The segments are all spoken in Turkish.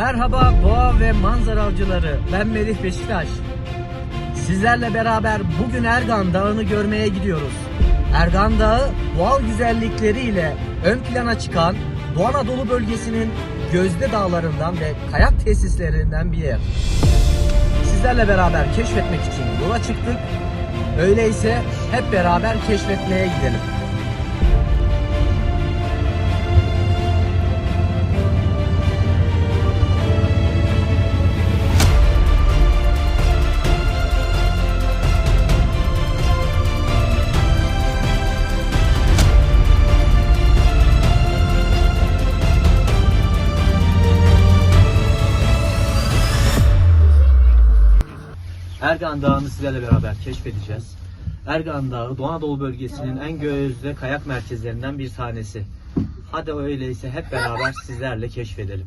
Merhaba doğa ve manzara avcıları. Ben Melih Beşiktaş. Sizlerle beraber bugün Ergan Dağı'nı görmeye gidiyoruz. Ergan Dağı doğal güzellikleriyle ön plana çıkan Doğu Anadolu bölgesinin gözde dağlarından ve kayak tesislerinden bir yer. Sizlerle beraber keşfetmek için yola çıktık. Öyleyse hep beraber keşfetmeye gidelim. Ergan Dağı'nı sizlerle beraber keşfedeceğiz. Ergan Dağı Doğu Anadolu bölgesinin en gözde kayak merkezlerinden bir tanesi. Hadi öyleyse hep beraber sizlerle keşfedelim.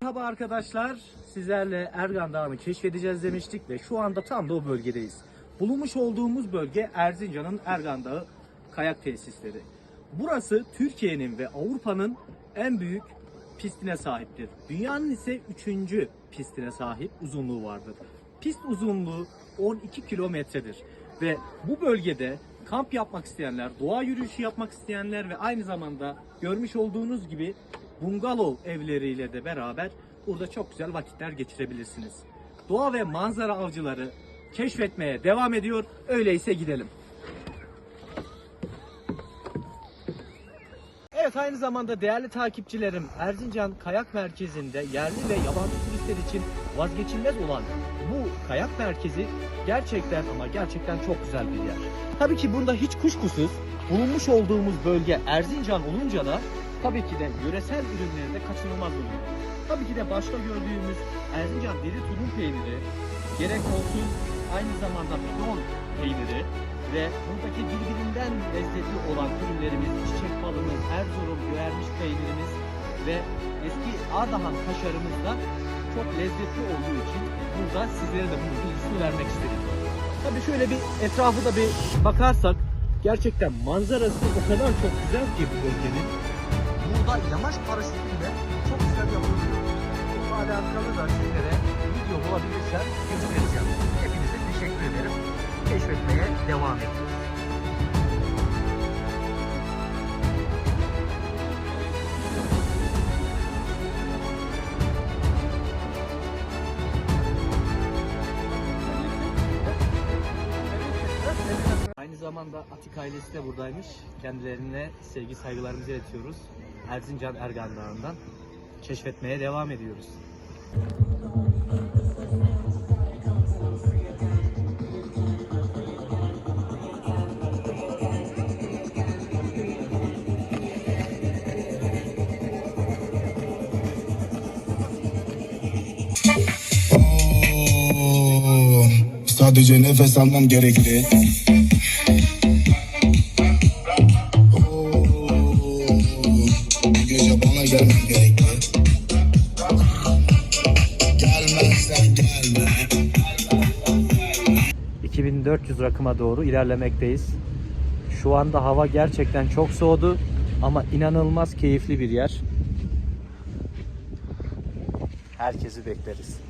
Merhaba arkadaşlar. Sizlerle Ergan Dağı'nı keşfedeceğiz demiştik ve şu anda tam da o bölgedeyiz. Bulunmuş olduğumuz bölge Erzincan'ın Ergan Dağı kayak tesisleri. Burası Türkiye'nin ve Avrupa'nın en büyük pistine sahiptir. Dünyanın ise üçüncü pistine sahip uzunluğu vardır. Pist uzunluğu 12 kilometredir ve bu bölgede kamp yapmak isteyenler, doğa yürüyüşü yapmak isteyenler ve aynı zamanda görmüş olduğunuz gibi bungalov evleriyle de beraber burada çok güzel vakitler geçirebilirsiniz. Doğa ve manzara avcıları keşfetmeye devam ediyor. Öyleyse gidelim. Evet aynı zamanda değerli takipçilerim Erzincan Kayak Merkezi'nde yerli ve yabancı turistler için vazgeçilmez olan bu kayak merkezi gerçekten ama gerçekten çok güzel bir yer. Tabii ki bunda hiç kuşkusuz bulunmuş olduğumuz bölge Erzincan olunca da tabii ki de yöresel ürünleri de kaçınılmaz oluyor. Tabii ki de başta gördüğümüz Erzincan deri tulum peyniri gerek olsun aynı zamanda bidon peyniri ve buradaki birbirinden lezzetli olan ürünlerimiz, çiçek balımız, Erzurum güvermiş peynirimiz ve eski Ardahan kaşarımız da çok lezzetli olduğu için burada sizlere de bunun bilgisini vermek istedim. Tabii şöyle bir etrafı da bir bakarsak gerçekten manzarası o kadar çok güzel ki bu bölgenin. Burada yamaç paraşütüyle çok güzel yapılıyor. Bu alakalı da sizlere video bulabilirsem göstereceğim. Hepinize teşekkür ederim. Keşfetmeye devam edin. Aynı zamanda Atik ailesi de buradaymış. Kendilerine sevgi saygılarımızı iletiyoruz. Erzincan Ergan Dağı'ndan keşfetmeye devam ediyoruz. Sadece nefes almam gerekli. Oo, Bu gece bana gelmen gerekli. Gelmezsen gelme. 2400 rakıma doğru ilerlemekteyiz. Şu anda hava gerçekten çok soğudu ama inanılmaz keyifli bir yer. Herkesi bekleriz.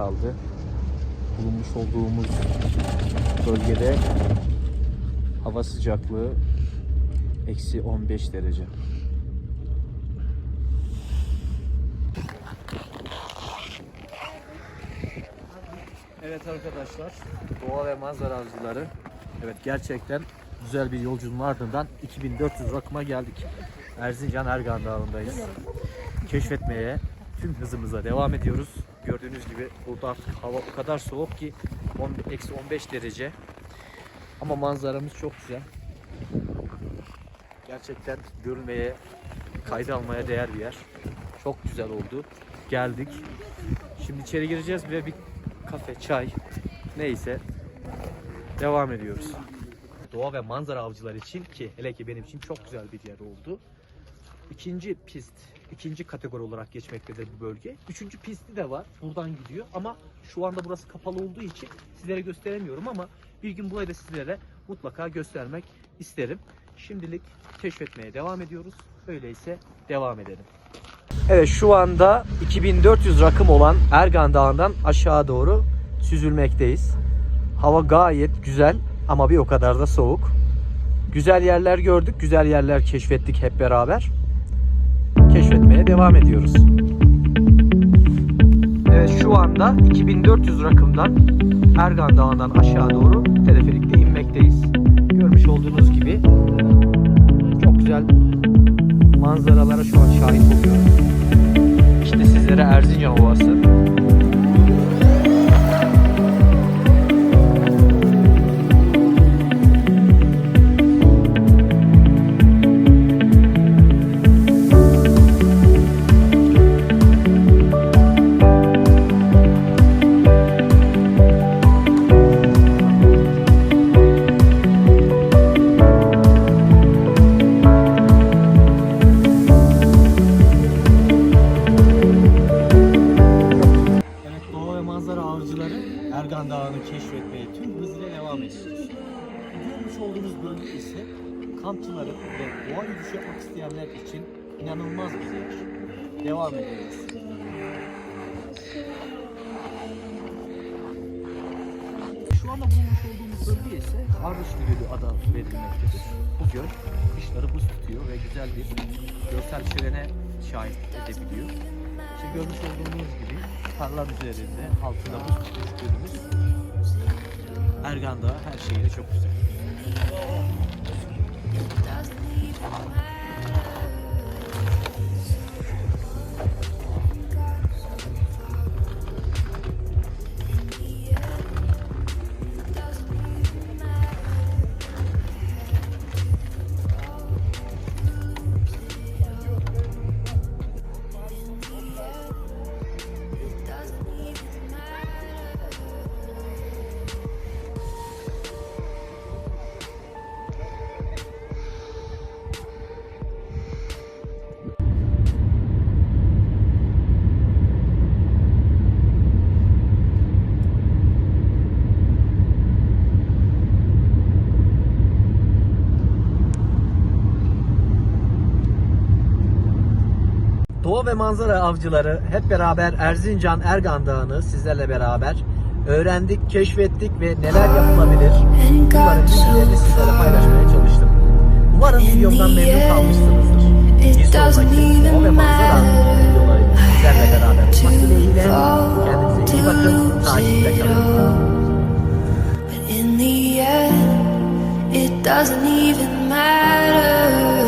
Kaldı. Bulunmuş olduğumuz bölgede hava sıcaklığı eksi 15 derece. Evet arkadaşlar, doğa ve manzara avcıları. Evet gerçekten güzel bir yolculuğun ardından 2400 rakıma geldik. Erzincan Ergan Dağı'ndayız. Keşfetmeye tüm hızımıza devam ediyoruz. Gördüğünüz gibi burada artık hava o kadar soğuk ki 10 eksi 15 derece. Ama manzaramız çok güzel. Gerçekten görülmeye, kayda almaya değer bir yer. Çok güzel oldu. Geldik. Şimdi içeri gireceğiz ve bir kafe, çay neyse devam ediyoruz. Doğa ve manzara avcılar için ki hele ki benim için çok güzel bir yer oldu. İkinci pist, ikinci kategori olarak geçmektedir bu bölge. Üçüncü pisti de var. Buradan gidiyor ama şu anda burası kapalı olduğu için sizlere gösteremiyorum ama bir gün burayı da sizlere mutlaka göstermek isterim. Şimdilik keşfetmeye devam ediyoruz. Öyleyse devam edelim. Evet şu anda 2400 rakım olan Ergan Dağı'ndan aşağı doğru süzülmekteyiz. Hava gayet güzel ama bir o kadar da soğuk. Güzel yerler gördük, güzel yerler keşfettik hep beraber. Keşfetmeye devam ediyoruz. Evet şu anda 2400 rakımdan Ergan Dağı'ndan aşağı doğru teleferikle inmekteyiz. Görmüş olduğunuz gibi çok güzel manzaralara şu an şahit oluyoruz. İşte sizlere Erzincan Ovası. Ergan Dağı'nı keşfetmeye tüm hızıyla devam ediyoruz. Görmüş olduğunuz bölge ise kampçıların ve doğa yürüyüşü yapmak isteyenler için inanılmaz bir yer. Devam ediyoruz. Şu anda bulunmuş olduğumuz bölge ise Ardıçlı Gölü adı verilmektedir. Bu göl kışları buz tutuyor ve güzel bir görsel şölene şahit edebiliyor. İşte görmüş olduğunuz gibi tarlar üzerinde altında buz tutmuş gölümüz. Ergan Dağı her şeyiyle çok güzel. Doğa ve manzara avcıları hep beraber Erzincan Ergan Dağı'nı sizlerle beraber öğrendik, keşfettik ve neler yapılabilir bunların bilgilerini sizlerle paylaşmaya çalıştım. Umarım videomdan memnun kalmışsınızdır. Bir sonraki doğa ve manzara videolarıyla sizlerle beraber olmak dileğiyle kendinize iyi bakın, takipte kalın. But in the end, it doesn't even matter.